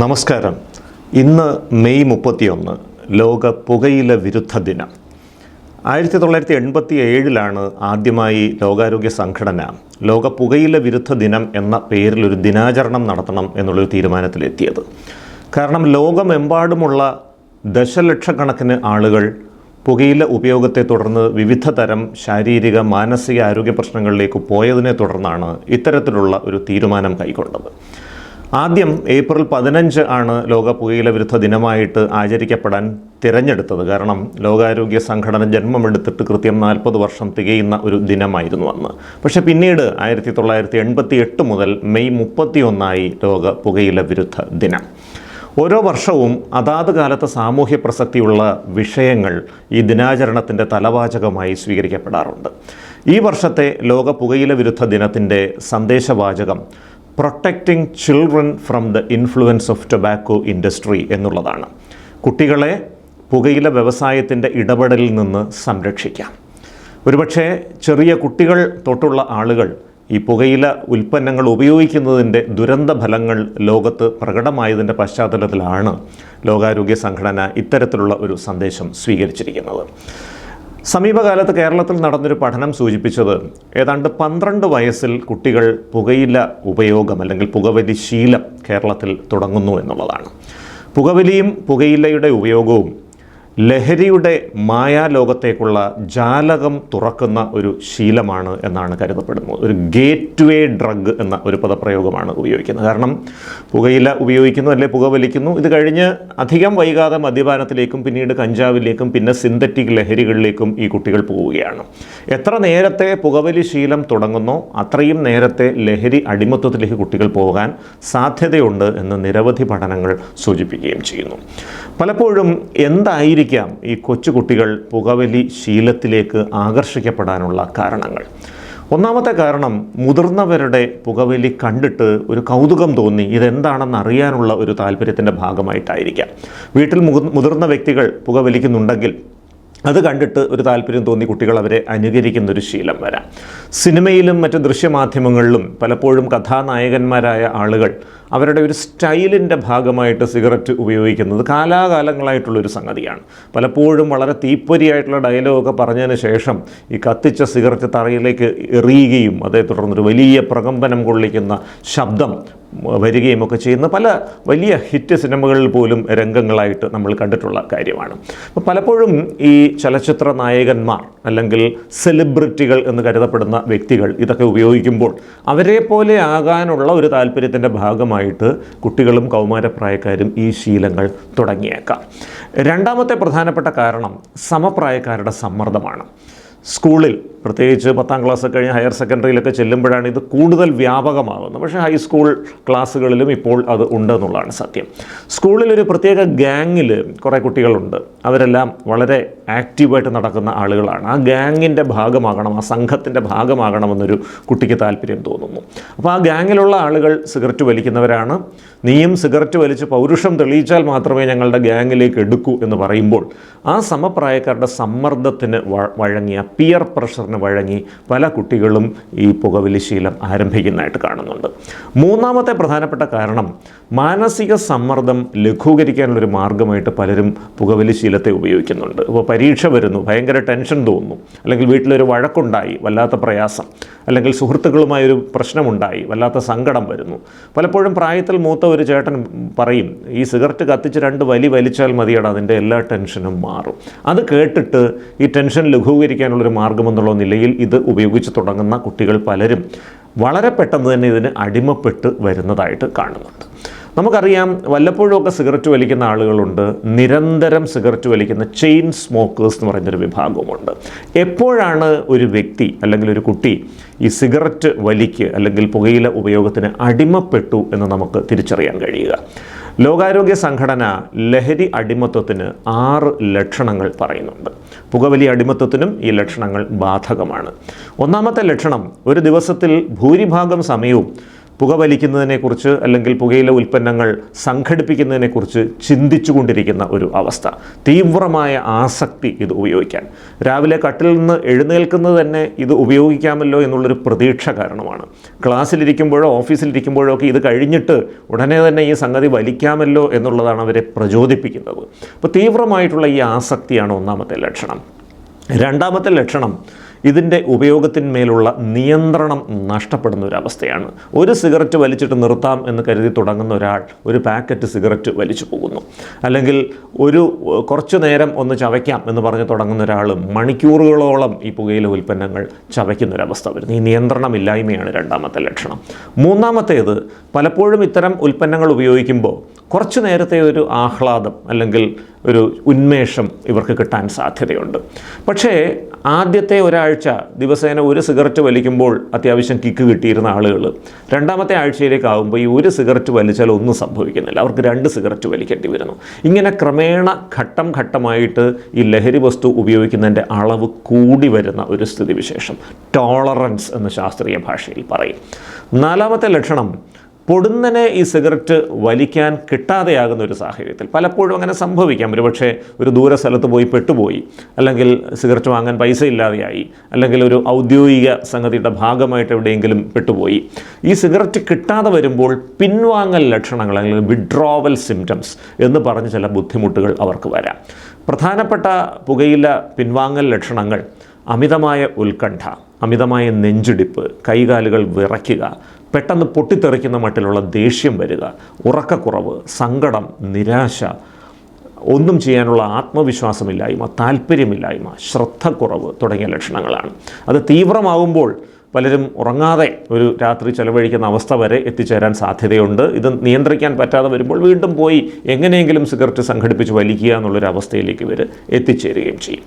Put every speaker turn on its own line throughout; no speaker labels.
നമസ്കാരം. ഇന്ന് മെയ് മുപ്പത്തിയൊന്ന് ലോക പുകയില വിരുദ്ധ ദിനം. ആയിരത്തി തൊള്ളായിരത്തി എൺപത്തി ഏഴിലാണ് ആദ്യമായി ലോകാരോഗ്യ സംഘടന ലോക പുകയില വിരുദ്ധ ദിനം എന്ന പേരിൽ ഒരു ദിനാചരണം നടത്തണം എന്നുള്ളൊരു തീരുമാനത്തിലെത്തിയത്. കാരണം ലോകമെമ്പാടുമുള്ള ദശലക്ഷക്കണക്കിന് ആളുകൾ പുകയില ഉപയോഗത്തെ തുടർന്ന് വിവിധ തരം ശാരീരിക മാനസിക ആരോഗ്യ പ്രശ്നങ്ങളിലേക്ക് പോയതിനെ തുടർന്നാണ് ഇത്തരത്തിലുള്ള ഒരു തീരുമാനം കൈക്കൊണ്ടത്. ആദ്യം ഏപ്രിൽ പതിനഞ്ച് ആണ് ലോക പുകയില വിരുദ്ധ ദിനമായിട്ട് ആചരിക്കപ്പെടാൻ തിരഞ്ഞെടുത്തത്. കാരണം ലോകാരോഗ്യ സംഘടന ജന്മമെടുത്തിട്ട് കൃത്യം നാൽപ്പത് വർഷം തികയുന്ന ഒരു ദിനമായിരുന്നു അന്ന്. പക്ഷേ പിന്നീട് ആയിരത്തി തൊള്ളായിരത്തി എൺപത്തി എട്ട് മുതൽ മെയ് മുപ്പത്തി ഒന്നായി ലോക പുകയില വിരുദ്ധ ദിനം. ഓരോ വർഷവും അതാത് കാലത്ത് സാമൂഹ്യ പ്രസക്തിയുള്ള വിഷയങ്ങൾ ഈ ദിനാചരണത്തിന്റെ തലവാചകമായി സ്വീകരിക്കപ്പെടാറുണ്ട്. ഈ വർഷത്തെ ലോക പുകയില വിരുദ്ധ ദിനത്തിന്റെ സന്ദേശവാചകം protecting children from the influence of tobacco industry എന്നുള്ളതാണ്. കുട്ടികളെ പുകയില വ്യവസായത്തിന്റെ ഇടപെടലിൽ നിന്ന് സംരക്ഷിക്കാം. ഒരുപക്ഷെ ചെറിയ കുട്ടികൾ തൊട്ടുള്ള ആളുകൾ ഈ പുകയില ഉൽപ്പന്നങ്ങൾ ഉപയോഗിക്കുന്നതിന്റെ ദുരന്ത ഫലങ്ങൾ ലോകത്ത് പ്രകടമായതിന്റെ പശ്ചാത്തലത്തിലാണ് ലോകാരോഗ്യ സംഘടന ഇത്തരത്തിലുള്ള ഒരു സന്ദേശം സ്വീകരിച്ചിരിക്കുന്നത്. സമീപകാലത്ത് കേരളത്തിൽ നടന്നൊരു പഠനം സൂചിപ്പിച്ചത് ഏതാണ്ട് പന്ത്രണ്ട് വയസ്സിൽ കുട്ടികൾ പുകയില ഉപയോഗം അല്ലെങ്കിൽ പുകവലി ശീലം കേരളത്തിൽ തുടങ്ങുന്നു എന്നുള്ളതാണ്. പുകവലിയും പുകയിലയുടെ ഉപയോഗവും ലഹരിയുടെ മായാലോകത്തേക്കുള്ള ജാലകം തുറക്കുന്ന ഒരു ശീലമാണ് എന്നാണ് കരുതപ്പെടുന്നത്. ഒരു ഗേറ്റ് വേ ഡ്രഗ് എന്ന ഒരു പദപ്രയോഗമാണ് ഉപയോഗിക്കുന്നത്. കാരണം പുകയില ഉപയോഗിക്കുന്നു അല്ലെ പുകവലിക്കുന്നു ഇത് കഴിഞ്ഞ് അധികം വൈകാതെ മദ്യപാനത്തിലേക്കും പിന്നീട് കഞ്ചാവിലേക്കും പിന്നെ സിന്തറ്റിക് ലഹരികളിലേക്കും ഈ കുട്ടികൾ പോവുകയാണ്. എത്ര നേരത്തെ പുകവലി ശീലം തുടങ്ങുന്നോ അത്രയും നേരത്തെ ലഹരി അടിമത്വത്തിലേക്ക് കുട്ടികൾ പോകാൻ സാധ്യതയുണ്ട് എന്ന് നിരവധി പഠനങ്ങൾ സൂചിപ്പിക്കുകയും ചെയ്യുന്നു. പലപ്പോഴും എന്തായിരിക്കാം ഈ കൊച്ചു കുട്ടികൾ പുകവലി ശീലത്തിലേക്ക് ആകർഷിക്കപ്പെടാനുള്ള കാരണങ്ങൾ. ഒന്നാമത്തെ കാരണം മുതിർന്നവരുടെ പുകവലി കണ്ടിട്ട് ഒരു കൗതുകം തോന്നി. ഇതെന്താണെന്ന് അറിയാനുള്ള ഒരു താല്പര്യത്തിന്റെ ഭാഗമായിട്ടായിരിക്കാം. വീട്ടിൽ മുതിർ- മുതിർന്ന വ്യക്തികൾ പുകവലിക്കുന്നുണ്ടെങ്കിൽ അത് കണ്ടിട്ട് ഒരു താല്പര്യം തോന്നി കുട്ടികൾ അവരെ അനുകരിക്കുന്ന ഒരു ശീലം വരാം. സിനിമയിലും മറ്റ് ദൃശ്യമാധ്യമങ്ങളിലും പലപ്പോഴും കഥാനായകന്മാരായ ആളുകൾ അവരുടെ ഒരു സ്റ്റൈലിന്റെ ഭാഗമായിട്ട് സിഗരറ്റ് ഉപയോഗിക്കുന്നത് കാലാകാലങ്ങളായിട്ടുള്ളൊരു സംഗതിയാണ്. പലപ്പോഴും വളരെ തീപ്പൊരിയായിട്ടുള്ള ഡയലോഗൊക്കെ പറഞ്ഞതിന് ശേഷം ഈ കത്തിച്ച സിഗരറ്റ് തറയിലേക്ക് എറിയുകയും അതേ തുടർന്നൊരു വലിയ പ്രകമ്പനം കൊള്ളിക്കുന്ന ശബ്ദം വരികയും ഒക്കെ ചെയ്യുന്ന പല വലിയ ഹിറ്റ് സിനിമകളിൽ പോലും രംഗങ്ങളായിട്ട് നമ്മൾ കണ്ടിട്ടുള്ള കാര്യമാണ്. അപ്പോൾ പലപ്പോഴും ഈ ചലച്ചിത്ര നായകന്മാർ അല്ലെങ്കിൽ സെലിബ്രിറ്റികൾ എന്ന് കരുതപ്പെടുന്ന വ്യക്തികൾ ഇതൊക്കെ ഉപയോഗിക്കുമ്പോൾ അവരെ പോലെ ആകാനുള്ള ഒരു താല്പര്യത്തിന്റെ ഭാഗമായിട്ട് കുട്ടികളും കൗമാരപ്രായക്കാരും ഈ ശീലങ്ങൾ തുടങ്ങിയേക്കാം. രണ്ടാമത്തെ പ്രധാനപ്പെട്ട കാരണം സമപ്രായക്കാരുടെ സമ്മർദ്ദമാണ്. സ്കൂളിൽ പ്രത്യേകിച്ച് പത്താം ക്ലാസ് കഴിഞ്ഞ് ഹയർ സെക്കൻഡറിയിലൊക്കെ ചെല്ലുമ്പോഴാണ് ഇത് കൂടുതൽ വ്യാപകമാകുന്നത്. പക്ഷേ ഹൈസ്കൂൾ ക്ലാസ്സുകളിലും ഇപ്പോൾ അത് ഉണ്ടെന്നുള്ളതാണ് സത്യം. സ്കൂളിലൊരു പ്രത്യേക ഗ്യാങ്ങിൽ കുറേ കുട്ടികളുണ്ട്. അവരെല്ലാം വളരെ ആക്റ്റീവായിട്ട് നടക്കുന്ന ആളുകളാണ്. ആ ഗ്യാങ്ങിന്റെ ഭാഗമാകണം ആ സംഘത്തിന്റെ ഭാഗമാകണമെന്നൊരു കുട്ടിക്ക് താല്പര്യം തോന്നുന്നു. അപ്പോൾ ആ ഗ്യാങ്ങിലുള്ള ആളുകൾ സിഗരറ്റ് വലിക്കുന്നവരാണ്. നീയും സിഗരറ്റ് വലിച്ച് പൗരുഷം തെളിയിച്ചാൽ മാത്രമേ ഞങ്ങളുടെ ഗ്യാങ്ങിലേക്ക് എടുക്കൂ എന്ന് പറയുമ്പോൾ ആ സമപ്രായക്കാരുടെ സമ്മർദ്ദത്തിന് വഴങ്ങി വഴങ്ങിയ പിയർ പ്രഷറിന് വഴങ്ങി പല കുട്ടികളും ഈ പുകവലി ശീലം ആരംഭിക്കുന്നതായിട്ട് കാണുന്നുണ്ട്. മൂന്നാമത്തെ പ്രധാനപ്പെട്ട കാരണം മാനസിക സമ്മർദ്ദം ലഘൂകരിക്കാനുള്ളൊരു മാർഗമായിട്ട് പലരും പുകവലി ശീലത്തെ ഉപയോഗിക്കുന്നുണ്ട്. ഇപ്പോൾ പരീക്ഷ വരുന്നു ഭയങ്കര ടെൻഷൻ തോന്നുന്നു അല്ലെങ്കിൽ വീട്ടിലൊരു വഴക്കുണ്ടായി വല്ലാത്ത പ്രയാസം അല്ലെങ്കിൽ സുഹൃത്തുക്കളുമായൊരു പ്രശ്നമുണ്ടായി വല്ലാത്ത സങ്കടം വരുന്നു. പലപ്പോഴും പ്രായത്തിൽ മൂത്ത ഒരു ചേട്ടൻ പറയും ഈ സിഗരറ്റ് കത്തിച്ച് രണ്ട് വലി വലിച്ചാൽ മതിയടാ അതിന്റെ എല്ലാ ടെൻഷനും മാറും. അത് കേട്ടിട്ട് ഈ ടെൻഷൻ ലഘൂകരിക്കാനുള്ളൊരു മാർഗമെന്നുള്ള നിലയിൽ ഇത് ഉപയോഗിച്ച് തുടങ്ങുന്ന കുട്ടികൾ പലരും വളരെ പെട്ടെന്ന് തന്നെ ഇതിന് അടിമപ്പെട്ട് വരുന്നതായിട്ട് കാണുന്നുണ്ട്. നമുക്കറിയാം വല്ലപ്പോഴുമൊക്കെ സിഗരറ്റ് വലിക്കുന്ന ആളുകളുണ്ട്. നിരന്തരം സിഗരറ്റ് വലിക്കുന്ന ചെയിൻ സ്മോക്കേഴ്സ് എന്ന് പറയുന്നൊരു വിഭാഗമുണ്ട് എപ്പോഴാണ് ഒരു വ്യക്തി അല്ലെങ്കിൽ ഒരു കുട്ടി ഈ സിഗരറ്റ് വലിക്ക് അല്ലെങ്കിൽ പുകയില ഉപയോഗത്തിന് അടിമപ്പെട്ടു എന്ന് നമുക്ക് തിരിച്ചറിയാൻ കഴിയുക? ലോകാരോഗ്യ സംഘടന ലഹരി അടിമത്വത്തിന് ആറ് ലക്ഷണങ്ങൾ പറയുന്നുണ്ട്. പുകവലി അടിമത്വത്തിനും ഈ ലക്ഷണങ്ങൾ ബാധകമാണ്. ഒന്നാമത്തെ ലക്ഷണം ഒരു ദിവസത്തിൽ ഭൂരിഭാഗം സമയവും പുകവലിക്കുന്നതിനെക്കുറിച്ച് അല്ലെങ്കിൽ പുകയിലെ ഉൽപ്പന്നങ്ങൾ സംഘടിപ്പിക്കുന്നതിനെക്കുറിച്ച് ചിന്തിച്ചുകൊണ്ടിരിക്കുന്ന ഒരു അവസ്ഥ. തീവ്രമായ ആസക്തി ഇത് ഉപയോഗിക്കാൻ. രാവിലെ കട്ടിൽ നിന്ന് എഴുന്നേൽക്കുന്നത് തന്നെ ഇത് ഉപയോഗിക്കാമല്ലോ എന്നുള്ളൊരു പ്രതീക്ഷ കാരണമാണ്. ക്ലാസ്സിലിരിക്കുമ്പോഴോ ഓഫീസിലിരിക്കുമ്പോഴോ ഒക്കെ ഇത് കഴിഞ്ഞിട്ട് ഉടനെ തന്നെ ഈ സംഗതി വലിക്കാമല്ലോ എന്നുള്ളതാണ് അവരെ പ്രചോദിപ്പിക്കുന്നത്. അപ്പോൾ തീവ്രമായിട്ടുള്ള ഈ ആസക്തിയാണ് ഒന്നാമത്തെ ലക്ഷണം. രണ്ടാമത്തെ ലക്ഷണം ഇതിന്റെ ഉപയോഗത്തിന്മേലുള്ള നിയന്ത്രണം നഷ്ടപ്പെടുന്ന ഒരു അവസ്ഥയാണ് ഒരു സിഗരറ്റ് വലിച്ചിട്ട് നിർത്താം എന്ന് കരുതി തുടങ്ങുന്ന ഒരാൾ ഒരു പാക്കറ്റ് സിഗരറ്റ് വലിച്ചു പോകുന്നു. അല്ലെങ്കിൽ ഒരു കുറച്ച് നേരം ഒന്ന് ചവയ്ക്കാം എന്ന് പറഞ്ഞ് തുടങ്ങുന്ന ഒരാൾ മണിക്കൂറുകളോളം ഈ പുകയില ഉൽപ്പന്നങ്ങൾ ചവയ്ക്കുന്ന ഒരവസ്ഥ വരുന്നു. ഈ നിയന്ത്രണമില്ലായ്മയാണ് രണ്ടാമത്തെ ലക്ഷണം. മൂന്നാമത്തേത് പലപ്പോഴും ഇത്തരം ഉൽപ്പന്നങ്ങൾ ഉപയോഗിക്കുമ്പോൾ കുറച്ചു നേരത്തെ ഒരു ആഹ്ലാദം അല്ലെങ്കിൽ ഒരു ഉന്മേഷം ഇവർക്ക് കിട്ടാൻ സാധ്യതയുണ്ട്. പക്ഷേ ആദ്യത്തെ ഒരാഴ്ച ദിവസേന ഒരു സിഗരറ്റ് വലിക്കുമ്പോൾ അത്യാവശ്യം കിക്ക് കിട്ടിയിരുന്ന ആളുകൾ രണ്ടാമത്തെ ആഴ്ചയിലേക്ക് ആകുമ്പോൾ ഈ ഒരു സിഗരറ്റ് വലിച്ചാൽ ഒന്നും സംഭവിക്കുന്നില്ല. അവർക്ക് രണ്ട് സിഗരറ്റ് വലിക്കേണ്ടി വരുന്നു. ഇങ്ങനെ ക്രമേണ ഘട്ടം ഘട്ടമായിട്ട് ഈ ലഹരി വസ്തു ഉപയോഗിക്കുന്നതിന്റെ അളവ് കൂടി വരുന്ന ഒരു സ്ഥിതിവിശേഷം. ടോളറൻസ് എന്ന് ശാസ്ത്രീയ ഭാഷയിൽ പറയും. നാലാമത്തെ ലക്ഷണം പൊടുന്നനെ ഈ സിഗരറ്റ് വലിക്കാൻ കിട്ടാതെയാകുന്ന ഒരു സാഹചര്യത്തിൽ പലപ്പോഴും അങ്ങനെ സംഭവിക്കാം. ഒരുപക്ഷെ ഒരു ദൂര സ്ഥലത്ത് പോയി പെട്ടുപോയി അല്ലെങ്കിൽ സിഗരറ്റ് വാങ്ങാൻ പൈസ ഇല്ലാതെയായി അല്ലെങ്കിൽ ഒരു ഔദ്യോഗിക സംഗതിയുടെ ഭാഗമായിട്ട് എവിടെയെങ്കിലും പെട്ടുപോയി. ഈ സിഗരറ്റ് കിട്ടാതെ വരുമ്പോൾ പിൻവാങ്ങൽ ലക്ഷണങ്ങൾ അല്ലെങ്കിൽ വിഡ്രോവൽ സിംറ്റംസ് എന്ന് പറഞ്ഞ് ചില ബുദ്ധിമുട്ടുകൾ അവർക്ക് വരാം. പ്രധാനപ്പെട്ട പുകയില പിൻവാങ്ങൽ ലക്ഷണങ്ങൾ അമിതമായ ഉത്കണ്ഠ അമിതമായ നെഞ്ചിടിപ്പ് കൈകാലുകൾ വിറയ്ക്കുക പെട്ടെന്ന് പൊട്ടിത്തെറിക്കുന്ന മട്ടിലുള്ള ദേഷ്യം വരിക ഉറക്കക്കുറവ് സങ്കടം നിരാശ ഒന്നും ചെയ്യാനുള്ള ആത്മവിശ്വാസമില്ലായ്മ താല്പര്യമില്ലായ്മ ശ്രദ്ധക്കുറവ് തുടങ്ങിയ ലക്ഷണങ്ങളാണ്. അത് തീവ്രമാകുമ്പോൾ പലരും ഉറങ്ങാതെ ഒരു രാത്രി ചെലവഴിക്കുന്ന അവസ്ഥ വരെ എത്തിച്ചേരാൻ സാധ്യതയുണ്ട്. ഇത് നിയന്ത്രിക്കാൻ പറ്റാതെ വരുമ്പോൾ വീണ്ടും പോയി എങ്ങനെയെങ്കിലും സിഗരറ്റ് സംഘടിപ്പിച്ച് വലിക്കുക എന്നുള്ളൊരു അവസ്ഥയിലേക്ക് ഇവർ എത്തിച്ചേരുകയും ചെയ്യും.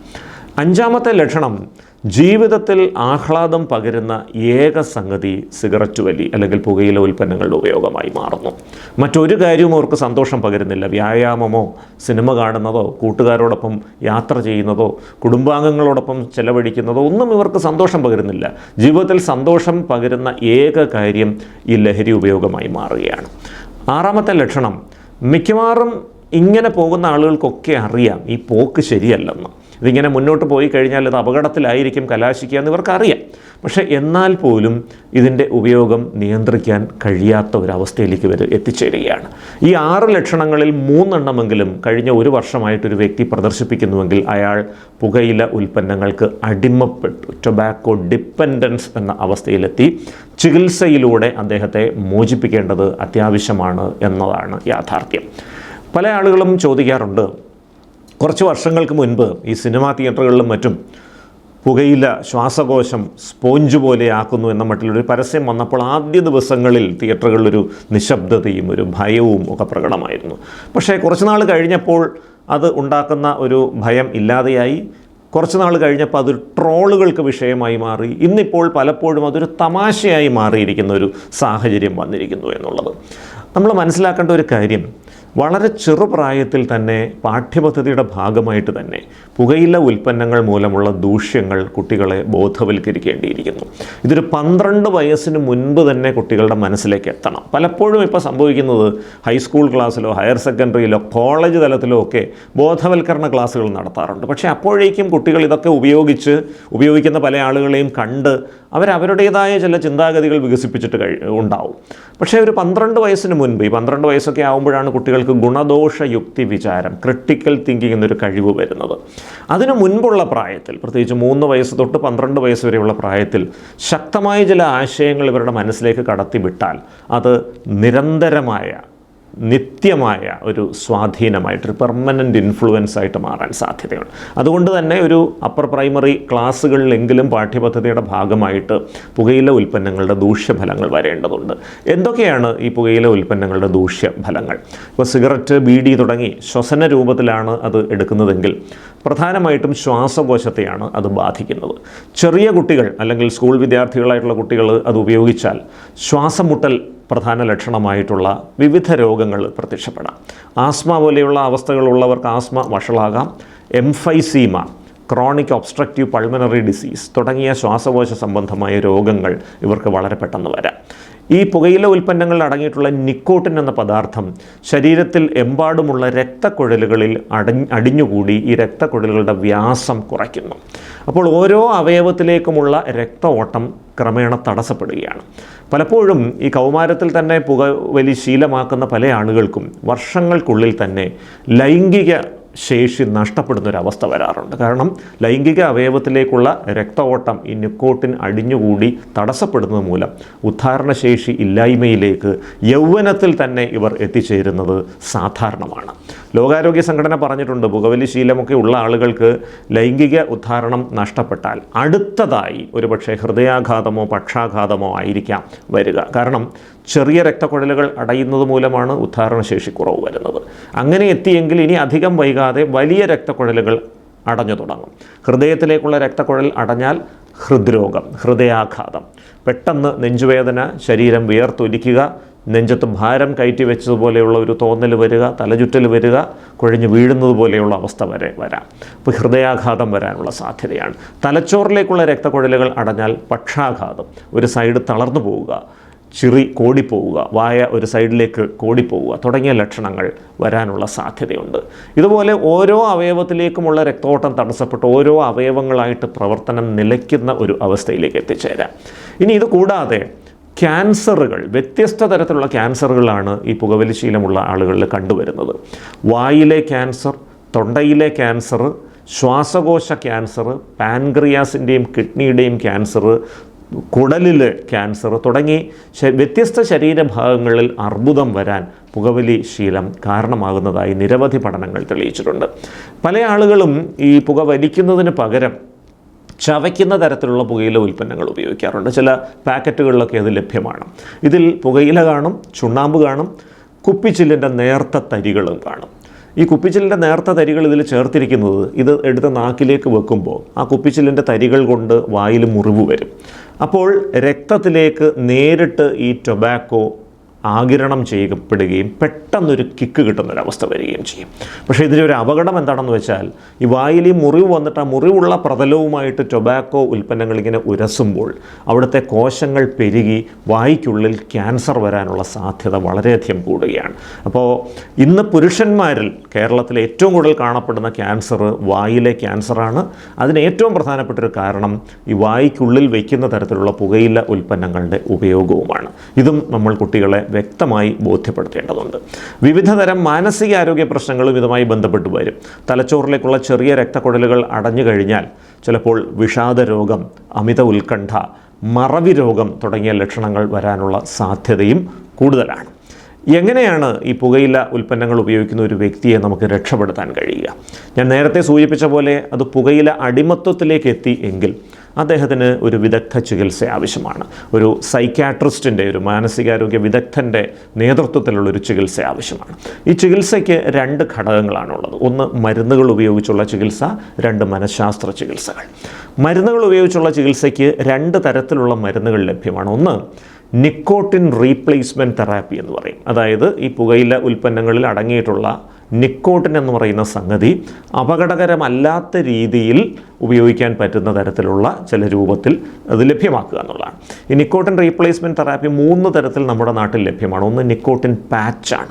അഞ്ചാമത്തെ ലക്ഷണം ജീവിതത്തിൽ ആഹ്ലാദം പകരുന്ന ഏക സംഗതി സിഗരറ്റ് വലി അല്ലെങ്കിൽ പുകയില ഉൽപ്പന്നങ്ങളുടെ ഉപയോഗമായി മാറുന്നു. മറ്റൊരു കാര്യവും അവർക്ക് സന്തോഷം പകരുന്നില്ല. വ്യായാമമോ സിനിമ കാണുന്നതോ കൂട്ടുകാരോടൊപ്പം യാത്ര ചെയ്യുന്നതോ കുടുംബാംഗങ്ങളോടൊപ്പം ചെലവഴിക്കുന്നതോ ഒന്നും ഇവർക്ക് സന്തോഷം പകരുന്നില്ല. ജീവിതത്തിൽ സന്തോഷം പകരുന്ന ഏക കാര്യം ഈ ലഹരി ഉപയോഗമായി മാറുകയാണ്. ആറാമത്തെ ലക്ഷണം മിക്കവാറും ഇങ്ങനെ പോകുന്ന ആളുകൾക്കൊക്കെ അറിയാം ഈ പോക്ക് ശരിയല്ലെന്ന്. ഇതിങ്ങനെ മുന്നോട്ട് പോയി കഴിഞ്ഞാൽ ഇത് അപകടത്തിലായിരിക്കും കലാശിക്കുക എന്ന് ഇവർക്കറിയാം. പക്ഷേ എന്നാൽ പോലും ഇതിന്റെ ഉപയോഗം നിയന്ത്രിക്കാൻ കഴിയാത്ത ഒരവസ്ഥയിലേക്ക് ഇവർ എത്തിച്ചേരുകയാണ്. ഈ ആറ് ലക്ഷണങ്ങളിൽ മൂന്നെണ്ണമെങ്കിലും കഴിഞ്ഞ ഒരു വർഷമായിട്ടൊരു വ്യക്തി പ്രദർശിപ്പിക്കുന്നുവെങ്കിൽ അയാൾ പുകയില ഉൽപ്പന്നങ്ങൾക്ക് അടിമപ്പെട്ടു. ടൊബാക്കോ ഡിപ്പെൻഡൻസ് എന്ന അവസ്ഥയിലെത്തി. ചികിത്സയിലൂടെ അദ്ദേഹത്തെ മോചിപ്പിക്കേണ്ടത് അത്യാവശ്യമാണ് എന്നതാണ് യാഥാർത്ഥ്യം. പല ആളുകളും ചോദിക്കാറുണ്ട് കുറച്ച് വർഷങ്ങൾക്ക് മുൻപ് ഈ സിനിമാ തിയേറ്ററുകളിലും മറ്റും പുകയില ശ്വാസകോശം സ്പോഞ്ച് പോലെ ആക്കുന്നു എന്ന മട്ടിലൊരു പരസ്യം വന്നപ്പോൾ ആദ്യ ദിവസങ്ങളിൽ തിയേറ്ററുകളിലൊരു നിശബ്ദതയും ഒരു ഭയവും ഒക്കെ പ്രകടമായിരുന്നു. പക്ഷേ കുറച്ച് നാൾ കഴിഞ്ഞപ്പോൾ അത് ഉണ്ടാക്കുന്ന ഒരു ഭയം ഇല്ലാതെയായി. കുറച്ച് നാൾ കഴിഞ്ഞപ്പോൾ അതൊരു ട്രോളുകൾക്ക് വിഷയമായി മാറി. ഇന്നിപ്പോൾ പലപ്പോഴും അതൊരു തമാശയായി മാറിയിരിക്കുന്ന ഒരു സാഹചര്യം വന്നിരിക്കുന്നു എന്നുള്ളത്. നമ്മൾ മനസ്സിലാക്കേണ്ട ഒരു കാര്യം വളരെ ചെറുപ്രായത്തിൽ തന്നെ പാഠ്യപദ്ധതിയുടെ ഭാഗമായിട്ട് തന്നെ പുകയില ഉൽപ്പന്നങ്ങൾ മൂലമുള്ള ദൂഷ്യങ്ങൾ കുട്ടികളെ ബോധവൽക്കരിക്കേണ്ടിയിരിക്കുന്നു. ഇതൊരു പന്ത്രണ്ട് വയസ്സിന് മുൻപ് തന്നെ കുട്ടികളുടെ മനസ്സിലേക്ക് എത്തണം. പലപ്പോഴും ഇപ്പോൾ സംഭവിക്കുന്നത് ഹൈസ്കൂൾ ക്ലാസ്സിലോ ഹയർ സെക്കൻഡറിയിലോ കോളേജ് തലത്തിലോ ഒക്കെ ബോധവൽക്കരണ ക്ലാസ്സുകൾ നടത്താറുണ്ട്. പക്ഷേ അപ്പോഴേക്കും കുട്ടികൾ ഇതൊക്കെ ഉപയോഗിച്ച് ഉപയോഗിക്കുന്ന പല ആളുകളെയും കണ്ട് അവരവരുടേതായ ചില ചിന്താഗതികൾ വികസിപ്പിച്ചിട്ട് കഴി ഉണ്ടാവും. പക്ഷേ ഒരു പന്ത്രണ്ട് വയസ്സിന് മുൻപ് ഈ പന്ത്രണ്ട് വയസ്സൊക്കെ ആകുമ്പോഴാണ് കുട്ടികൾക്ക് ഗുണദോഷ യുക്തി വിചാരം ക്രിട്ടിക്കൽ തിങ്കിങ് എന്നൊരു കഴിവ് വരുന്നത്. അതിനു മുൻപുള്ള പ്രായത്തിൽ പ്രത്യേകിച്ച് മൂന്ന് വയസ്സ് തൊട്ട് പന്ത്രണ്ട് വയസ്സ് വരെയുള്ള പ്രായത്തിൽ ശക്തമായ ചില ആശയങ്ങൾ ഇവരുടെ മനസ്സിലേക്ക് കടത്തിവിട്ടാൽ അത് നിരന്തരമായ നിത്യമായ ഒരു സ്വാധീനമായിട്ട് ഒരു പെർമനന്റ് ഇൻഫ്ലുവൻസ് ആയിട്ട് മാറാൻ സാധ്യതയുണ്ട്. അതുകൊണ്ട് തന്നെ ഒരു അപ്പർ പ്രൈമറി ക്ലാസ്സുകളിലെങ്കിലും പാഠ്യപദ്ധതിയുടെ ഭാഗമായിട്ട് പുകയില ഉൽപ്പന്നങ്ങളുടെ ദൂഷ്യഫലങ്ങൾ വരേണ്ടതുണ്ട്. എന്തൊക്കെയാണ് ഈ പുകയില ഉൽപ്പന്നങ്ങളുടെ ദൂഷ്യഫലങ്ങൾ? ഇപ്പോൾ സിഗരറ്റ് ബീഡി തുടങ്ങി ശ്വസന രൂപത്തിലാണ് അത് എടുക്കുന്നതെങ്കിൽ പ്രധാനമായിട്ടും ശ്വാസകോശത്തെയാണ് അത് ബാധിക്കുന്നത്. ചെറിയ കുട്ടികൾ അല്ലെങ്കിൽ സ്കൂൾ വിദ്യാർത്ഥികളായിട്ടുള്ള കുട്ടികൾ അത് ഉപയോഗിച്ചാൽ ശ്വാസമുട്ടൽ പ്രധാന ലക്ഷണമായിട്ടുള്ള വിവിധ രോഗങ്ങൾ പ്രത്യക്ഷപ്പെടാം. ആസ്മ പോലെയുള്ള അവസ്ഥകളുള്ളവർക്ക് asthma വഷളാകാം. Emphysema chronic obstructive pulmonary disease തുടങ്ങിയ ശ്വാസകോശ സംബന്ധമായ രോഗങ്ങൾ ഇവർക്ക് വളരെ പെട്ടെന്ന് വരാം. ഈ പുകയില ഉൽപ്പന്നങ്ങളിൽ അടങ്ങിയിട്ടുള്ള നിക്കോട്ടിൻ എന്ന പദാർത്ഥം ശരീരത്തിൽ എമ്പാടുമുള്ള രക്തക്കുഴലുകളിൽ അടഞ്ഞ് അടിഞ്ഞുകൂടി ഈ രക്തക്കുഴലുകളുടെ വ്യാസം കുറയ്ക്കുന്നു. അപ്പോൾ ഓരോ അവയവത്തിലേക്കുമുള്ള രക്ത ഓട്ടം ക്രമേണ തടസ്സപ്പെടുകയാണ്. പലപ്പോഴും ഈ കൗമാരത്തിൽ തന്നെ പുകവലി ശീലമാക്കുന്ന പല ആളുകൾക്കും വർഷങ്ങൾക്കുള്ളിൽ തന്നെ ലൈംഗിക ശേഷി നഷ്ടപ്പെടുന്ന ഒരു അവസ്ഥ വരാറുണ്ട്. കാരണം ലൈംഗിക അവയവത്തിലേക്കുള്ള രക്ത ഓട്ടം ഈ നിക്കോട്ടിൻ അടിഞ്ഞുകൂടി തടസ്സപ്പെടുന്നത് മൂലം ഉദ്ധാരണശേഷി ഇല്ലായ്മയിലേക്ക് യൗവനത്തിൽ തന്നെ ഇവർ എത്തിച്ചേരുന്നത് സാധാരണമാണ്. ലോകാരോഗ്യ സംഘടന പറഞ്ഞിട്ടുണ്ട് പുകവലി ശീലമൊക്കെ ഉള്ള ആളുകൾക്ക് ലൈംഗിക ഉദ്ധാരണം നഷ്ടപ്പെട്ടാൽ അടുത്തതായി ഒരുപക്ഷെ ഹൃദയാഘാതമോ പക്ഷാഘാതമോ ആയിരിക്കാം വരിക. കാരണം ചെറിയ രക്തക്കുഴലുകൾ അടയുന്നത് മൂലമാണ് ഉദ്ധാരണശേഷി കുറവ് വരുന്നത്. അങ്ങനെ എത്തിയെങ്കിൽ ഇനി അധികം വൈകാതെ വലിയ രക്തക്കുഴലുകൾ അടഞ്ഞു തുടങ്ങും. ഹൃദയത്തിലേക്കുള്ള രക്തക്കുഴൽ അടഞ്ഞാൽ ഹൃദ്രോഗം ഹൃദയാഘാതം. പെട്ടെന്ന് നെഞ്ചുവേദന ശരീരം വിയർത്തൊലിക്കുക നെഞ്ചത്ത് ഭാരം കയറ്റി വെച്ചതുപോലെയുള്ള ഒരു തോന്നൽ വരിക തലചുറ്റൽ വരിക കുഴഞ്ഞു വീഴുന്നത് പോലെയുള്ള അവസ്ഥ വരെ വരാം. അപ്പോൾ ഹൃദയാഘാതം വരാനുള്ള സാധ്യതയാണ്. തലച്ചോറിലേക്കുള്ള രക്തക്കുഴലുകൾ അടഞ്ഞാൽ പക്ഷാഘാതം. ഒരു സൈഡ് തളർന്നു പോവുക ചിറി കോടിപ്പോവുക വായ ഒരു സൈഡിലേക്ക് കോടിപ്പോവുക തുടങ്ങിയ ലക്ഷണങ്ങൾ വരാനുള്ള സാധ്യതയുണ്ട്. ഇതുപോലെ ഓരോ അവയവത്തിലേക്കുമുള്ള രക്തോട്ടം തടസ്സപ്പെട്ട് ഓരോ അവയവങ്ങളായിട്ട് പ്രവർത്തനം നിലയ്ക്കുന്ന ഒരു അവസ്ഥയിലേക്ക് എത്തിച്ചേരാം. ഇനി ഇത് കൂടാതെ ക്യാൻസറുകൾ വ്യത്യസ്ത തരത്തിലുള്ള ക്യാൻസറുകളാണ് ഈ പുകവലി ശീലമുള്ള ആളുകളിൽ കണ്ടുവരുന്നത്. വായിലെ ക്യാൻസർ തൊണ്ടയിലെ ക്യാൻസർ ശ്വാസകോശ ക്യാൻസർ പാൻക്രിയാസിന്റെയും കിഡ്നിയുടെയും ക്യാൻസർ കുടലിൽ ക്യാൻസർ തുടങ്ങി വ്യത്യസ്ത ശരീരഭാഗങ്ങളിൽ അർബുദം വരാൻ പുകവലി ശീലം കാരണമാകുന്നതായി നിരവധി പഠനങ്ങൾ തെളിയിച്ചിട്ടുണ്ട്. പല ആളുകളും ഈ പുക വലിക്കുന്നതിന് പകരം ചവയ്ക്കുന്ന തരത്തിലുള്ള പുകയില ഉൽപ്പന്നങ്ങൾ ഉപയോഗിക്കാറുണ്ട്. ചില പാക്കറ്റുകളിലൊക്കെ അത് ലഭ്യമാണ്. ഇതിൽ പുകയില കാണും ചുണ്ണാമ്പ് കാണും കുപ്പിച്ചില്ലിന്റെ നേർത്ത തരികളും കാണും. ഈ കുപ്പിച്ചില്ലിന്റെ നേർത്ത തരികൾ ഇതിൽ ചേർത്തിരിക്കുന്നത് ഇത് എടുത്ത് നാക്കിലേക്ക് വെക്കുമ്പോൾ ആ കുപ്പിച്ചില്ലിന്റെ തരികൾ കൊണ്ട് വായിൽ മുറിവ് വരും. അപ്പോൾ രക്തത്തിലേക്ക് നേരിട്ട് ഈ ടൊബാക്കോ ആകിരണം ചെയ്യപ്പെടുകയും പെട്ടെന്നൊരു കിക്ക് കിട്ടുന്നൊരവസ്ഥ വരികയും ചെയ്യും. പക്ഷേ ഇതിന്റെ ഒരു അപകടം എന്താണെന്ന് വെച്ചാൽ ഈ വായിൽ ഈ മുറിവ് വന്നിട്ട് ആ മുറിവുള്ള പ്രതലവുമായിട്ട് ടൊബാക്കോ ഉൽപ്പന്നങ്ങൾ ഇങ്ങനെ ഉരസുമ്പോൾ അവിടുത്തെ കോശങ്ങൾ പെരുകി വായിക്കുള്ളിൽ ക്യാൻസർ വരാനുള്ള സാധ്യത വളരെയധികം കൂടുകയാണ്. അപ്പോൾ ഇന്ന് പുരുഷന്മാരിൽ കേരളത്തിൽ ഏറ്റവും കൂടുതൽ കാണപ്പെടുന്ന ക്യാൻസർ വായിലെ ക്യാൻസറാണ്. അതിന് ഏറ്റവും പ്രധാനപ്പെട്ട ഒരു കാരണം ഈ വായിക്കുള്ളിൽ വയ്ക്കുന്ന തരത്തിലുള്ള പുകയില ഉൽപ്പന്നങ്ങളുടെ ഉപയോഗവുമാണ്. ഇതും നമ്മൾ കുട്ടികളെ വ്യക്തമായി ബോധ്യപ്പെടുത്തേണ്ടതുണ്ട്. വിവിധ തരം മാനസികാരോഗ്യ പ്രശ്നങ്ങളും ഇതുമായി ബന്ധപ്പെട്ട് വരും. തലച്ചോറിലേക്കുള്ള ചെറിയ രക്തക്കുഴലുകൾ അടഞ്ഞു കഴിഞ്ഞാൽ ചിലപ്പോൾ വിഷാദ രോഗം അമിത ഉത്കണ്ഠ മറവി രോഗം തുടങ്ങിയ ലക്ഷണങ്ങൾ വരാനുള്ള സാധ്യതയും കൂടുതലാണ്. എങ്ങനെയാണ് ഈ പുകയില ഉൽപ്പന്നങ്ങൾ ഉപയോഗിക്കുന്ന ഒരു വ്യക്തിയെ നമുക്ക് രക്ഷപ്പെടുത്താൻ കഴിയുക? ഞാൻ നേരത്തെ സൂചിപ്പിച്ച പോലെ അത് പുകയില അടിമത്വത്തിലേക്ക് എത്തി എങ്കിൽ അദ്ദേഹത്തിന് ഒരു വിദഗ്ധ ചികിത്സ ആവശ്യമാണ്. ഒരു സൈക്യാട്രിസ്റ്റിന്റെ ഒരു മാനസികാരോഗ്യ വിദഗ്ധന്റെ നേതൃത്വത്തിലുള്ള ഒരു ചികിത്സ ആവശ്യമാണ്. ഈ ചികിത്സയ്ക്ക് രണ്ട് ഘടകങ്ങളാണുള്ളത്. ഒന്ന് മരുന്നുകൾ ഉപയോഗിച്ചുള്ള ചികിത്സ രണ്ട് മനഃശാസ്ത്ര ചികിത്സകൾ. മരുന്നുകൾ ഉപയോഗിച്ചുള്ള ചികിത്സയ്ക്ക് രണ്ട് തരത്തിലുള്ള മരുന്നുകൾ ലഭ്യമാണ്. ഒന്ന് നിക്കോട്ടിൻ റീപ്ലേസ്മെന്റ് തെറാപ്പി എന്ന് പറയും. അതായത് ഈ പുകയില ഉൽപ്പന്നങ്ങളിൽ അടങ്ങിയിട്ടുള്ള നിക്കോട്ടിൻ എന്ന് പറയുന്ന സംഗതി അപകടകരമല്ലാത്ത രീതിയിൽ ഉപയോഗിക്കാൻ പറ്റുന്ന തരത്തിലുള്ള ചില രൂപത്തിൽ അത് ലഭ്യമാക്കുക എന്നുള്ളതാണ്. ഈ നിക്കോട്ടിൻ റീപ്ലേസ്മെന്റ് തെറാപ്പി മൂന്ന് തരത്തിൽ നമ്മുടെ നാട്ടിൽ ലഭ്യമാണ്. ഒന്ന് നിക്കോട്ടിൻ പാച്ചാണ്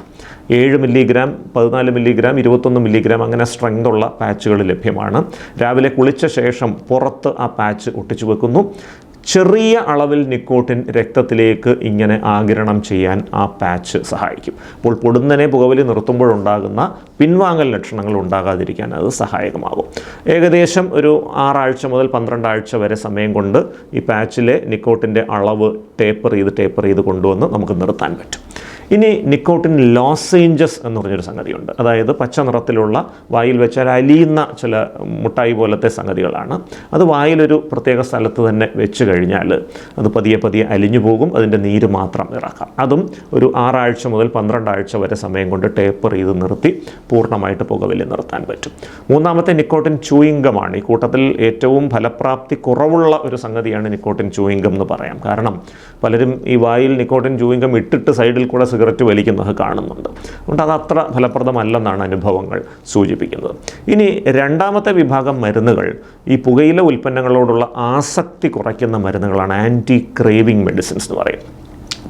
ഏഴ് മില്ലിഗ്രാം പതിനാല് മില്ലിഗ്രാം ഇരുപത്തൊന്ന് മില്ലിഗ്രാം അങ്ങനെ സ്ട്രെങ്ത് ഉള്ള പാച്ചുകൾ ലഭ്യമാണ്. രാവിലെ കുളിച്ച ശേഷം പുറത്ത് ആ പാച്ച് ഒട്ടിച്ചു വെക്കുന്നു. ചെറിയ അളവിൽ നിക്കോട്ടിൻ രക്തത്തിലേക്ക് ഇങ്ങനെ ആഗിരണം ചെയ്യാൻ ആ പാച്ച് സഹായിക്കും. അപ്പോൾ പൊടുന്നനെ പുകവലി നിർത്തുമ്പോഴുണ്ടാകുന്ന പിൻവാങ്ങൽ ലക്ഷണങ്ങൾ ഉണ്ടാകാതിരിക്കാൻ അത് സഹായകമാകും. ഏകദേശം ഒരു ആറാഴ്ച മുതൽ പന്ത്രണ്ടാഴ്ച വരെ സമയം കൊണ്ട് ഈ പാച്ചിലെ നിക്കോട്ടിന്റെ അളവ് ടേപ്പർ ചെയ്ത് ടേപ്പർ ചെയ്ത് കൊണ്ടുവന്ന് നമുക്ക് നിർത്താൻ പറ്റും. ഇനി നിക്കോട്ടിൻ ലോസേഞ്ചസ് എന്ന് പറഞ്ഞൊരു സംഗതിയുണ്ട്. അതായത് പച്ച നിറത്തിലുള്ള വായിൽ വെച്ചാൽ അലിയുന്ന ചില മുട്ടായി പോലത്തെ സംഗതികളാണ്. അത് വായിലൊരു പ്രത്യേക സ്ഥലത്ത് തന്നെ വെച്ച് കഴിഞ്ഞാൽ അത് പതിയെ പതിയെ അലിഞ്ഞു പോകും അതിന്റെ നീര് മാത്രം ഇറക്കാം. അതും ഒരു ആറാഴ്ച മുതൽ പന്ത്രണ്ടാഴ്ച വരെ സമയം കൊണ്ട് ടേപ്പർ ചെയ്ത് നിർത്തി പൂർണമായിട്ട് പുകവലി നിർത്താൻ പറ്റും. മൂന്നാമത്തെ നിക്കോട്ടിൻ ചൂയിങ്കമാണ് ഈ കൂട്ടത്തിൽ ഏറ്റവും ഫലപ്രാപ്തി കുറവുള്ള ഒരു സംഗതിയാണ് നിക്കോട്ടിൻ ചൂയിങ്കം എന്ന് പറയാം. കാരണം പലരും ഈ വായിൽ നിക്കോട്ടിൻ ചൂയിങ്കം ഇട്ടിട്ട് സൈഡിൽ കൂടെ സിഗരറ്റ് വലിക്കുന്നത് കാണുന്നുണ്ട്. അതുകൊണ്ട് അത് അത്ര ഫലപ്രദമല്ലെന്നാണ് അനുഭവങ്ങൾ സൂചിപ്പിക്കുന്നത്. ഇനി രണ്ടാമത്തെ വിഭാഗം മരുന്നുകൾ. ഈ പുകയില ഉൽപ്പന്നങ്ങളോടുള്ള ആസക്തി കുറയ്ക്കുന്ന മരുന്നുകളാണ് ആന്റി ക്രേവിംഗ് മെഡിസിൻസ് എന്ന് പറയും.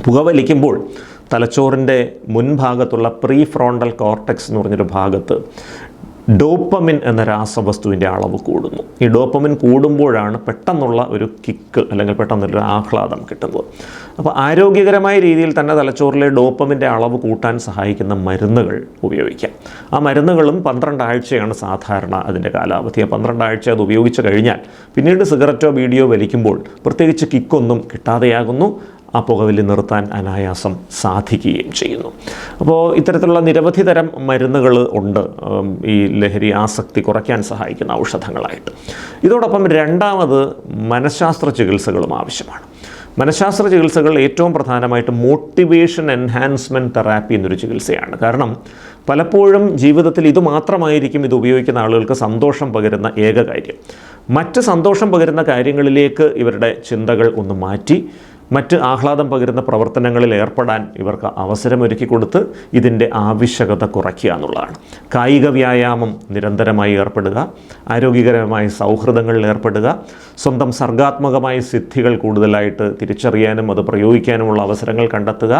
പുകവലിക്കുമ്പോൾ തലച്ചോറിന്റെ മുൻഭാഗത്തുള്ള പ്രീ ഫ്രോണ്ടൽ കോർട്ടെക്സ് എന്ന് പറഞ്ഞൊരു ഭാഗത്ത് ഡോപ്പമിൻ എന്ന രാസവസ്തുവിന്റെ അളവ് കൂടുന്നു. ഈ ഡോപ്പമിൻ കൂടുമ്പോഴാണ് പെട്ടെന്നുള്ള ഒരു കിക്ക് അല്ലെങ്കിൽ പെട്ടെന്നൊരു ആഹ്ലാദം കിട്ടുന്നത്. അപ്പോൾ ആരോഗ്യകരമായ രീതിയിൽ തന്നെ തലച്ചോറിലെ ഡോപ്പമിന്റെ അളവ് കൂട്ടാൻ സഹായിക്കുന്ന മരുന്നുകൾ ഉപയോഗിക്കാം. ആ മരുന്നുകളും പന്ത്രണ്ട് ആഴ്ചയാണ് സാധാരണ അതിന്റെ കാലാവധി. ആ പന്ത്രണ്ട് ആഴ്ച അത് ഉപയോഗിച്ച് കഴിഞ്ഞാൽ പിന്നീട് സിഗരറ്റോ വീഡിയോ വലിക്കുമ്പോൾ പ്രത്യേകിച്ച് കിക്കൊന്നും കിട്ടാതെയാകുന്നു. ആ പുകവലി നിർത്താൻ അനായാസം സാധിക്കുകയും ചെയ്യുന്നു. അപ്പോൾ ഇത്തരത്തിലുള്ള നിരവധി തരം മരുന്നുകൾ ഉണ്ട്. ഈ ലഹരി ആസക്തി കുറയ്ക്കാൻ സഹായിക്കുന്ന ഔഷധങ്ങളായിട്ട്. ഇതോടൊപ്പം രണ്ടാമത് മനഃശാസ്ത്ര ചികിത്സകളും ആവശ്യമാണ്. മനഃശാസ്ത്ര ചികിത്സകൾ ഏറ്റവും പ്രധാനമായിട്ട് മോട്ടിവേഷൻ എൻഹാൻസ്മെന്റ് തെറാപ്പി എന്നൊരു ചികിത്സയാണ്. കാരണം പലപ്പോഴും ജീവിതത്തിൽ ഇത് മാത്രമായിരിക്കും ഇത് ഉപയോഗിക്കുന്ന ആളുകൾക്ക് സന്തോഷം പകരുന്ന ഏക കാര്യം. മറ്റ് സന്തോഷം പകരുന്ന കാര്യങ്ങളിലേക്ക് ഇവരുടെ ചിന്തകൾ ഒന്ന് മാറ്റി മറ്റ് ആഹ്ലാദം പകരുന്ന പ്രവർത്തനങ്ങളിൽ ഏർപ്പെടാൻ ഇവർക്ക് അവസരമൊരുക്കി കൊടുത്ത് ഇതിന്റെ ആവശ്യകത കുറയ്ക്കുക എന്നുള്ളതാണ്. കായിക വ്യായാമം നിരന്തരമായി ഏർപ്പെടുക ആരോഗ്യകരമായ സൗഹൃദങ്ങളിൽ ഏർപ്പെടുക സ്വന്തം സർഗാത്മകമായ സിദ്ധികൾ കൂടുതലായിട്ട് തിരിച്ചറിയാനും അത് പ്രയോഗിക്കാനുമുള്ള അവസരങ്ങൾ കണ്ടെത്തുക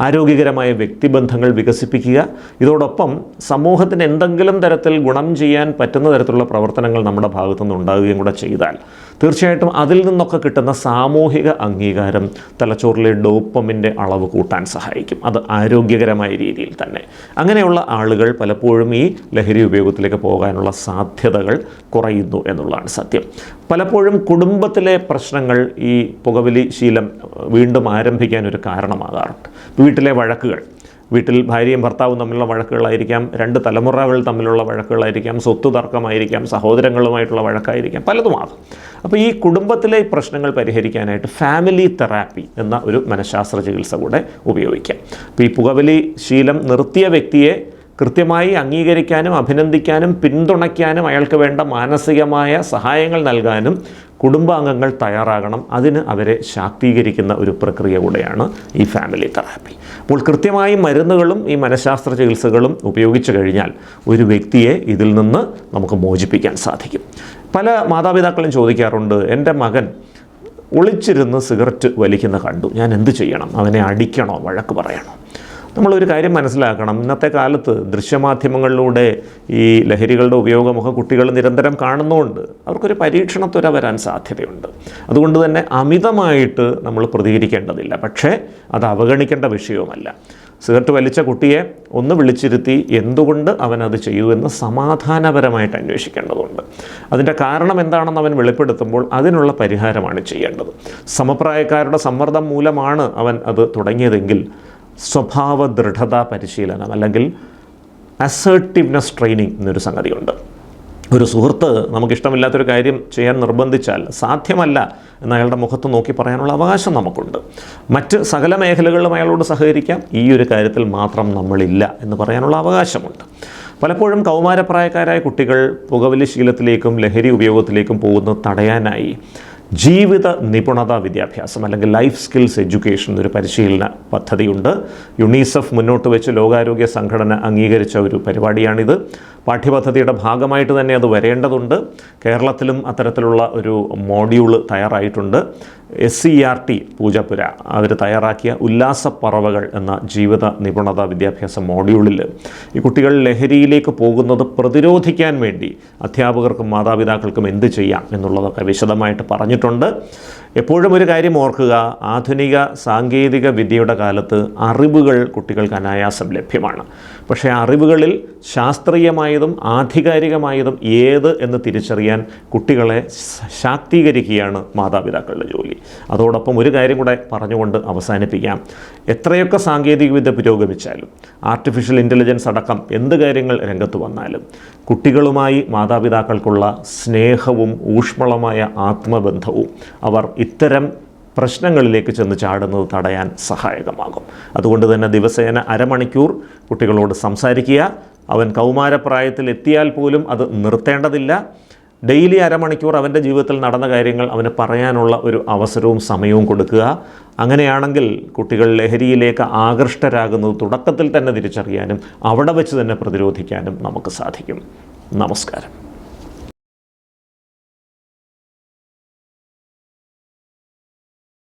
ആരോഗ്യകരമായ വ്യക്തിബന്ധങ്ങൾ വികസിപ്പിക്കുക ഇതോടൊപ്പം സമൂഹത്തിന് എന്തെങ്കിലും തരത്തിൽ ഗുണം ചെയ്യാൻ പറ്റുന്ന തരത്തിലുള്ള പ്രവർത്തനങ്ങൾ നമ്മുടെ ഭാഗത്തുനിന്ന് ഉണ്ടാകുകയും കൂടെ ചെയ്താൽ തീർച്ചയായിട്ടും അതിൽ നിന്നൊക്കെ കിട്ടുന്ന സാമൂഹിക അംഗീകാരം തലച്ചോറിലെ ഡോപ്പമിന്റെ അളവ് കൂട്ടാൻ സഹായിക്കും. അത് ആരോഗ്യകരമായ രീതിയിൽ തന്നെ. അങ്ങനെയുള്ള ആളുകൾ പലപ്പോഴും ഈ ലഹരി ഉപയോഗത്തിലേക്ക് പോകാനുള്ള സാധ്യതകൾ കുറയുന്നു എന്നുള്ളതാണ് സത്യം. പലപ്പോഴും കുടുംബത്തിലെ പ്രശ്നങ്ങൾ ഈ പുകവലി ശീലം വീണ്ടും ആരംഭിക്കാൻ ഒരു കാരണമാകാറുണ്ട്. വീട്ടിലെ വഴക്കുകൾ വീട്ടിൽ ഭാര്യയും ഭർത്താവും തമ്മിലുള്ള വഴക്കുകളായിരിക്കാം രണ്ട് തലമുറകൾ തമ്മിലുള്ള വഴക്കുകളായിരിക്കാം സ്വത്ത് തർക്കമായിരിക്കാം സഹോദരങ്ങളുമായിട്ടുള്ള വഴക്കായിരിക്കാം പലതുമാകും അപ്പോൾ ഈ കുടുംബത്തിലെ പ്രശ്നങ്ങൾ പരിഹരിക്കാനായിട്ട് ഫാമിലി തെറാപ്പി എന്ന ഒരു മനഃശാസ്ത്ര ചികിത്സ കൂടെ ഉപയോഗിക്കാം. അപ്പോൾ ഈ പുകവലി ശീലം നിർത്തിയ വ്യക്തിയെ കൃത്യമായി അംഗീകരിക്കാനും അഭിനന്ദിക്കാനും പിന്തുണയ്ക്കാനും അയാൾക്ക് വേണ്ട മാനസികമായ സഹായങ്ങൾ നൽകാനും കുടുംബാംഗങ്ങൾ തയ്യാറാകണം. അതിന് അവരെ ശാക്തീകരിക്കുന്ന ഒരു പ്രക്രിയ കൂടെയാണ് ഈ ഫാമിലി തെറാപ്പി. അപ്പോൾ കൃത്യമായി മരുന്നുകളും ഈ മനഃശാസ്ത്ര ചികിത്സകളും ഉപയോഗിച്ചു കഴിഞ്ഞാൽ ഒരു വ്യക്തിയെ ഇതിൽ നിന്ന് നമുക്ക് മോചിപ്പിക്കാൻ സാധിക്കും. പല മാതാപിതാക്കളും ചോദിക്കാറുണ്ട് എന്റെ മകൻ ഒളിച്ചിരുന്ന് സിഗരറ്റ് വലിക്കുന്ന കണ്ടു. ഞാൻ എന്ത് ചെയ്യണം? അവനെ അടിക്കണോ? വഴക്ക് പറയണോ? നമ്മളൊരു കാര്യം മനസ്സിലാക്കണം. ഇന്നത്തെ കാലത്ത് ദൃശ്യമാധ്യമങ്ങളിലൂടെ ഈ ലഹരികളുടെ ഉപയോഗമൊക്കെ കുട്ടികൾ നിരന്തരം കാണുന്നതുകൊണ്ട് അവർക്കൊരു പരീക്ഷണത്വര വരാൻ സാധ്യതയുണ്ട്. അതുകൊണ്ട് തന്നെ അമിതമായിട്ട് നമ്മൾ പ്രതികരിക്കേണ്ടതില്ല. പക്ഷേ അത് അവഗണിക്കേണ്ട വിഷയവുമല്ല സിഗരറ്റ് വലിച്ച കുട്ടിയെ ഒന്ന് വിളിച്ചിരുത്തി എന്തുകൊണ്ട് അവൻ അത് ചെയ്തു എന്ന് സമാധാനപരമായിട്ട് അന്വേഷിക്കേണ്ടതുണ്ട്. അതിന്റെ കാരണം എന്താണെന്ന് അവൻ വെളിപ്പെടുത്തുമ്പോൾ അതിനുള്ള പരിഹാരമാണ് ചെയ്യേണ്ടത്. സമപ്രായക്കാരുടെ സമ്മർദ്ദം മൂലമാണ് അവൻ അത് തുടങ്ങിയതെങ്കിൽ സ്വഭാവ ദൃഢത പരിശീലനം അല്ലെങ്കിൽ അസേർട്ടീവ്നെസ് ട്രെയിനിങ് എന്നൊരു സംഗതിയുണ്ട്. ഒരു സുഹൃത്ത് നമുക്കിഷ്ടമില്ലാത്തൊരു കാര്യം ചെയ്യാൻ നിർബന്ധിച്ചാൽ സാധ്യമല്ല എന്ന് അയാളുടെ മുഖത്ത് നോക്കി പറയാനുള്ള അവകാശം നമുക്കുണ്ട്. മറ്റ് സകല മേഖലകളിലും അയാളോട് സഹകരിക്കാം. ഈ ഒരു കാര്യത്തിൽ മാത്രം നമ്മളില്ല എന്ന് പറയാനുള്ള അവകാശമുണ്ട്. പലപ്പോഴും കൗമാരപ്രായക്കാരായ കുട്ടികൾ പുകവലി ശീലത്തിലേക്കും ലഹരി ഉപയോഗത്തിലേക്കും പോകുന്നത് തടയാനായി ജീവിത നിപുണത വിദ്യാഭ്യാസം അല്ലെങ്കിൽ ലൈഫ് സ്കിൽസ് എഡ്യൂക്കേഷൻ എന്നൊരു പരിശീലന പദ്ധതിയുണ്ട്. യുണീസെഫ് മുന്നോട്ട് വെച്ച് ലോകാരോഗ്യ സംഘടന അംഗീകരിച്ച ഒരു പരിപാടിയാണിത്. പാഠ്യപദ്ധതിയുടെ ഭാഗമായിട്ട് തന്നെ അത് വരേണ്ടതുണ്ട്. കേരളത്തിലും അത്തരത്തിലുള്ള ഒരു മോഡ്യൂൾ തയ്യാറായിട്ടുണ്ട്. S C R T Poojappura അവർ തയ്യാറാക്കിയ ഉല്ലാസപ്പറവകൾ എന്ന ജീവിത നിപുണത വിദ്യാഭ്യാസ മോഡ്യൂളിൽ ഈ കുട്ടികൾ ലഹരിയിലേക്ക് പോകുന്നത് പ്രതിരോധിക്കാൻ വേണ്ടി അധ്യാപകർക്കും മാതാപിതാക്കൾക്കും എന്ത് ചെയ്യാം എന്നുള്ളതൊക്കെ വിശദമായിട്ട് പറഞ്ഞിട്ടുണ്ട്. എപ്പോഴും ഒരു കാര്യം ഓർക്കുക ആധുനിക സാങ്കേതിക വിദ്യയുടെ കാലത്ത് അറിവുകൾ കുട്ടികൾക്ക് അനായാസം ലഭ്യമാണ്. പക്ഷേ അറിവുകളിൽ ശാസ്ത്രീയമായതും ആധികാരികമായതും ഏത് എന്ന് തിരിച്ചറിയാൻ കുട്ടികളെ ശാക്തീകരിക്കുകയാണ് മാതാപിതാക്കളുടെ ജോലി. അതോടൊപ്പം ഒരു കാര്യം കൂടെ പറഞ്ഞുകൊണ്ട് അവസാനിപ്പിക്കാം. എത്രയൊക്കെ സാങ്കേതികവിദ്യ പുരോഗമിച്ചാലും ആർട്ടിഫിഷ്യൽ ഇന്റലിജൻസ് അടക്കം എന്ത് കാര്യങ്ങൾ രംഗത്ത് വന്നാലും കുട്ടികളുമായി മാതാപിതാക്കൾക്കുള്ള സ്നേഹവും ഊഷ്മളമായ ആത്മബന്ധവും അവർ ഇത്തരം പ്രശ്നങ്ങളിലേക്ക് ചെന്ന് ചാടുന്നത് തടയാൻ സഹായകമാകും. അതുകൊണ്ട് തന്നെ ദിവസേന അരമണിക്കൂർ കുട്ടികളോട് സംസാരിക്കുക. അവൻ കൗമാരപ്രായത്തിൽ എത്തിയാൽ പോലും അത് നിർത്തേണ്ടതില്ല. ഡെയിലി അരമണിക്കൂർ അവന്റെ ജീവിതത്തിൽ നടന്ന കാര്യങ്ങൾ അവന് പറയാനുള്ള ഒരു അവസരവും സമയവും കൊടുക്കുക. അങ്ങനെയാണെങ്കിൽ കുട്ടികൾ ലഹരിയിലേക്ക് ആകൃഷ്ടരാകുന്നത് തുടക്കത്തിൽ തന്നെ തിരിച്ചറിയാനും അവിടെ വെച്ച് തന്നെ പ്രതിരോധിക്കാനും നമുക്ക് സാധിക്കും. നമസ്കാരം.